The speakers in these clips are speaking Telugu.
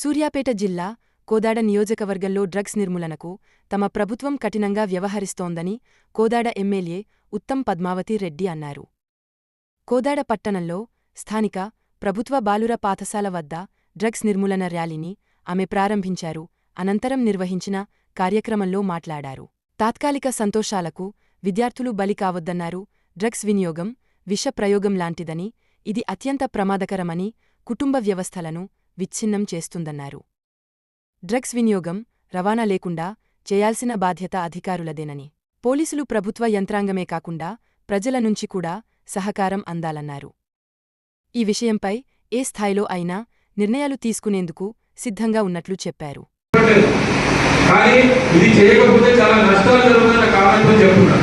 సూర్యాపేట జిల్లా కోదాడ నియోజకవర్గంలో డ్రగ్స్ నిర్మూలనకు తమ ప్రభుత్వం కఠినంగా వ్యవహరిస్తోందని కోదాడ ఎమ్మెల్యే ఉత్తమ్ పద్మావతి రెడ్డి అన్నారు. కోదాడ పట్టణంలో స్థానిక ప్రభుత్వ బాలుర పాఠశాల వద్ద డ్రగ్స్ నిర్మూలన ర్యాలీని ఆమె ప్రారంభించారు. అనంతరం నిర్వహించిన కార్యక్రమంలో మాట్లాడారు. తాత్కాలిక సంతోషాలకు విద్యార్థులు బలి కావద్దన్నారు. డ్రగ్స్ వినియోగం విష ప్రయోగం లాంటిదని ఇది అత్యంత ప్రమాదకరమని కుటుంబ వ్యవస్థలను విచ్ఛిన్నం చేస్తుందన్నారు. డ్రగ్స్ వినియోగం రవాణా లేకుండా చేయాల్సిన బాధ్యత అధికారులదేనని. పోలీసులు ప్రభుత్వ యంత్రాంగమే కాకుండా ప్రజల నుంచి కూడా సహకారం అందాలన్నారు. ఈ విషయంపై ఏ స్థాయిలో అయినా నిర్ణయాలు తీసుకునేందుకు సిద్ధంగా ఉన్నట్లు చెప్పారు. లేదు. కానీ ఇది చేయకపోతే చాలా నష్టాలు జరుగుతున్న కారణంతో చెప్తున్నా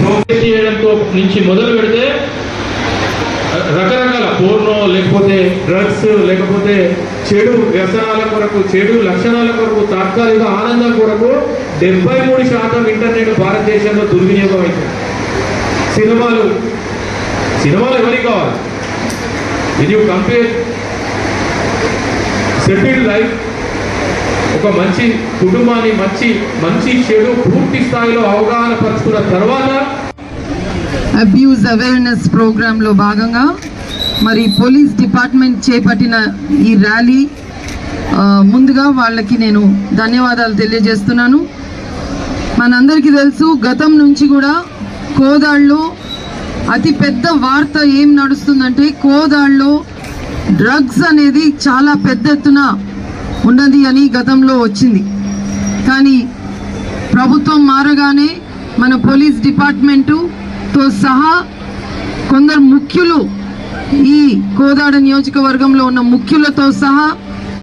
ప్రోగ్రెస్ చేయడంతో నుంచి మొదలు పెడితే రకరకాల పోర్నో లేకపోతే డ్రగ్స్ లేకపోతే చెడు వ్యసనాల కొరకు చెడు లక్షణాల కొరకు తాత్కాలిక ఆనందం కొరకు డెబ్బై మూడు శాతం ఇంటర్నెట్ భారతదేశంలో దుర్వినియోగం అవుతుంది సినిమాలు సినిమాలు ఎవరికి కావాలి? ఇది కంపేర్ సెటిల్ లైఫ్ ఒక మంచి కుటుంబాన్ని మంచి మంచి చెడు పూర్తి స్థాయిలో అవగాహన పరుచుకున్న తర్వాత అబ్యూజ్ అవేర్నెస్ ప్రోగ్రాంలో భాగంగా మరి పోలీస్ డిపార్ట్మెంట్ చేపట్టిన ఈ ర్యాలీ ముందుగా వాళ్ళకి నేను ధన్యవాదాలు తెలియజేస్తున్నాను. మనందరికీ తెలుసు గతం నుంచి కూడా కోదాళ్ళలో అతి పెద్ద వార్త ఏం నడుస్తుందంటే కోదాళ్ళలో డ్రగ్స్ అనేది చాలా పెద్ద ఎత్తున ఉన్నది అని గతంలో వచ్చింది. కానీ ప్రభుత్వం మారగానే మన పోలీస్ డిపార్ట్మెంటు తో సహా కొందరు ముఖ్యులు ఈ కోదాడ నియోజకవర్గంలో ఉన్న ముఖ్యులతో సహా